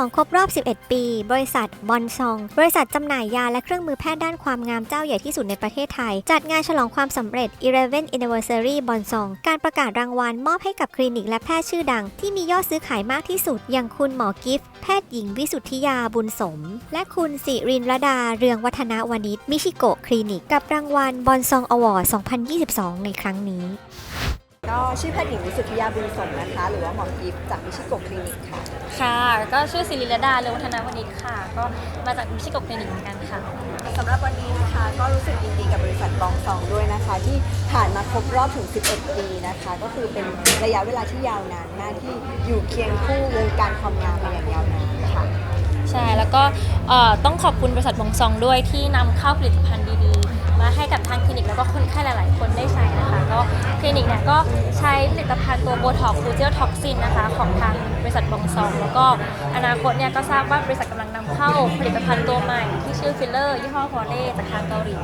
องครบรอบ 11 ปี บริษัทบอนซอง บริษัทจำหน่ายยาและเครื่องมือแพทย์ด้านความงามเจ้าใหญ่ที่สุดในประเทศไทย จัดงานฉลองความสำเร็จ 11 Anniversary บอนซอง การประกาศรางวัลมอบให้กับคลินิกและแพทย์ชื่อดัง ที่มียอดซื้อขายมากที่สุด อย่างคุณหมอกิฟต์แพทย์หญิงวิสุทธิยาบุญสม และคุณสิรินรดาเรืองวัฒนวณิชมิชิโกคลินิก กับรางวัลบอนซองอวอร์ด 2022 ในครั้งนี้ ก็ชื่อแพทย์หญิงวิสุทธิยาบุญสมนะคะ หรือว่าหมอกิฟต์จากมิชิโกะคลินิกค่ะ ค่ะ ก็ชื่อศิริรดาเรืองวัฒนวณิชค่ะ ก็มาจากมิชิโกะคลินิกเหมือนกันค่ะสำหรับวันนี้นะคะ ก็รู้สึกยินดีกับบริษัทบองซองด้วยนะคะ ที่ผ่านมาครบรอบถึง 11 ปีนะคะ ก็คือเป็นระยะเวลาที่ยาวนานมากที่อยู่เคียงคู่วงการความงามมาอย่างยาวนานค่ะ ใช่ แล้วก็เอ่อต้องขอบคุณบริษัทบงซองด้วยที่นำเข้าผลิตภัณฑ์ดีๆ มาให้กับทางคลินิกแล้วก็คนไข้หลาย ๆ คนได้ใช้นะคะ ก็คลินิกเนี่ยก็ใช้ผลิตภัณฑ์ตัวโบท็อกฟูเจลท็อกซินนะคะ ของทางบริษัทบงซองแล้วก็อนาคตเนี่ยก็ทราบว่าบริษัทกำลังนำเข้าผลิตภัณฑ์ตัวใหม่ที่ชื่อฟิลเลอร์ยี่ห้อฟอเล่จากทางเกาหลี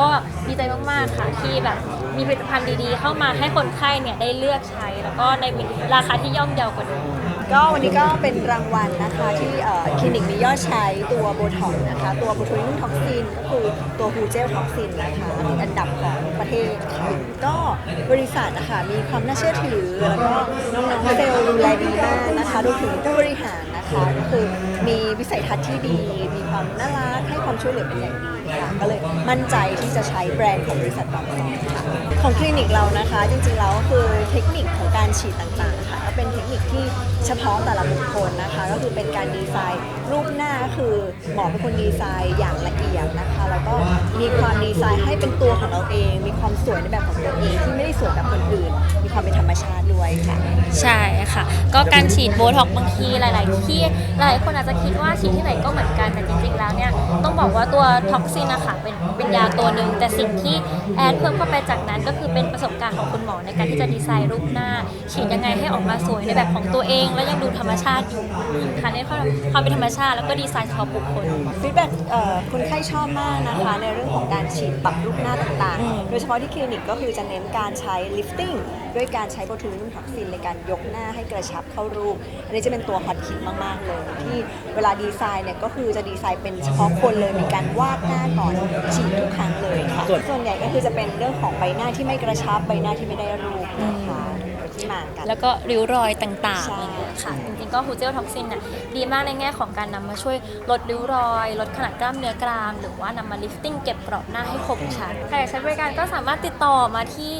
ก็ดีใจมาก ๆ ค่ะที่แบบมีผลิตภัณฑ์ดี ๆ เข้ามาให้คนไข้เนี่ยได้เลือกใช้ แล้วก็ในราคาที่ย่อมเยาวกว่าเดิม ก็วันนี้ก็เป็นรางวัลนะคะ ที่คลินิกมียอดใช้ตัวโบท็อกนะคะ ตัวบูทูลินท็อกซินก็คือตัวฮูเจลท็อกซินนะคะติดอันดับของประเทศค่ะก็บริษัทนะคะมีความน่าเชื่อถือ แล้วก็น้องๆเซลล์ดูแลดีมากนะคะรวมถึงผู้บริหารนะคะก็คือมีวิสัยทัศน์ที่ดี มีความน่ารักให้ความช่วยเหลือเป็นอย่างดีค่ะก็เลยมั่นใจที่จะใช้แบรนด์ของบริษัทบางซองค่ะของคลินิกเรานะคะ จริงๆแล้ว เทคนิคของการฉีดต่างๆค่ะก็เป็นเทคนิคที่เฉพาะแต่ละบุคคลนะคะ ก็คือเป็นการดีไซน์รูปหน้าคือหมอเป็นคนดีไซน์อย่างละเอียดนะคะ แล้วก็มีความดีไซน์ให้เป็นตัวของเราเอง มีความสวยในแบบของตัวเองที่ไม่ได้สวยแบบคนอื่น มีความเป็นธรรมชาติด้วยค่ะ ใช่ค่ะ ก็การฉีดโบท็อกบางทีหลาย ๆ ที่หลายคนอาจจะคิดว่าฉีดที่ไหนก็เหมือนกันแต่จริง ๆ แล้วเนี่ยต้องบอกว่าตัวท็อกซินนะคะเป็นเป็นยาตัวหนึ่งแต่สิ่งที่แอดเพิ่มเข้าไปจากนั้นก็คือเป็นประสบการณ์ของคุณหมอในการที่จะดีไซน์รูปหน้า ฉีดยังไงให้ออกมาสวยในแบบของตัวเอง แล้วยังดูธรรมชาติอยู่ค่ะในความเป็นธรรมชาติแล้วก็ดีไซน์เฉพาะบุคคลฟีดแบ็กคนไข้ชอบมากนะคะในเรื่องของการฉีดปรับรูปหน้าต่าง ๆ โดยเฉพาะที่คลินิกก็คือจะเน้นการใช้ลิฟติ้งด้วยการใช้โบทูลินท็อกซินในการยกหน้าให้กระชับเข้ารูป อันนี้จะเป็นตัวฮอตคิดมาก ๆ เลย ที่เวลาดีไซน์เนี่ยก็คือจะดีไซน์เป็นเฉพาะคนเลยมีการวาดหน้าก่อนฉีดทุกครั้งเลยค่ะส่วนใหญ่ก็คือจะเป็นเรื่องของใบหน้าที่ไม่กระชับใบหน้าที่ไม่ได้รูปนะคะ ที่มากัน แล้วก็ริ้วรอยต่างๆใช่อะไรเงี้ยค่ะ จริงๆ ก็ฮูเจลท็อกซินน่ะดีมากในแง่ของการนำมาช่วยลดริ้วรอย ลดขนาดกล้ามเนื้อกราม หรือว่านำมาลิฟติ้งเก็บกรอบหน้าให้คมชัดใครอยากใช้บริการก็สามารถติดต่อมาที่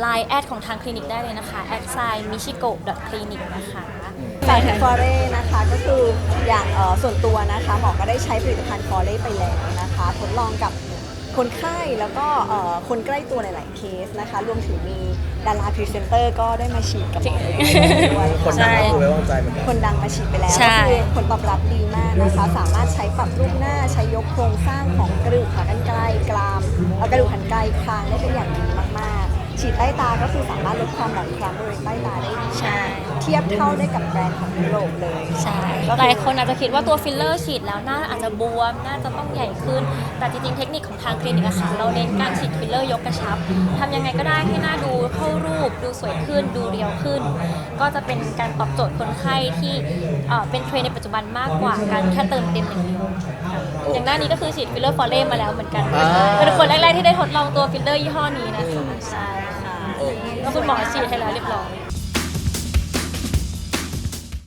ไลน์แอดของทางคลินิกได้เลยนะคะแอดไซมิชิโกะคลินิกนะคะสายฟอเร่นะคะก็คืออย่างเอ่อส่วนตัวนะคะหมอก็ได้ใช้ผลิตภัณฑ์ฟอเร่ไปแล้วนะคะทดลองกับคนไข้แล้วก็เอ่อคนใกล้ตัวหลาย ๆ เคสนะคะ รวมถึงมี ดาราพรีเซนเตอร์ก็ได้มาฉีดกับหมอด้วยคนดังก็คือไว้วางใจเหมือนกันคนดังมาฉีดไปแล้วใช่ ก็คือผลตอบรับดีมากนะคะ สามารถใช้ปรับรูปหน้าใช้ยกโครงสร้างของกระดูกขากรรไกรกรามแล้วกระดูกหันไกรคางได้เป็นอย่างดีมากๆ ฉีดใต้ตาก็คือสามารถลดความหมองคล้ำบริเวณใต้ตาได้ดีใช่ เทียบเท่าได้กับแบรนด์ของยุโรปเลยใช่ก็คือหลายคนอาจจะคิดว่าตัวฟิลเลอร์ฉีดแล้วหน้าอาจจะบวมหน้าจะต้องใหญ่ขึ้น แต่จริงๆเทคนิคของทางคลินิกอะค่ะเราเน้นการฉีดฟิลเลอร์ยกกระชับทำยังไงก็ได้ให้หน้าดูเข้ารูป ดูสวยขึ้น ดูเรียวขึ้น ก็จะเป็นการตอบโจทย์คนไข้ที่เอ่อเป็นเทรนด์ในปัจจุบันมากกว่าการแค่เติมเต็มอย่างเดียวค่ะอย่างหน้านี้ก็คือฉีดฟิลเลอร์ฟอร์เล่มาแล้วเหมือนกันอ่าเป็นคนแรกๆ ที่ได้ทดลองตัวฟิลเลอร์ยี่ห้อนี้นะคะใช่ค่ะโอเคก็คุณหมอฉีดให้แล้วเรียบร้อย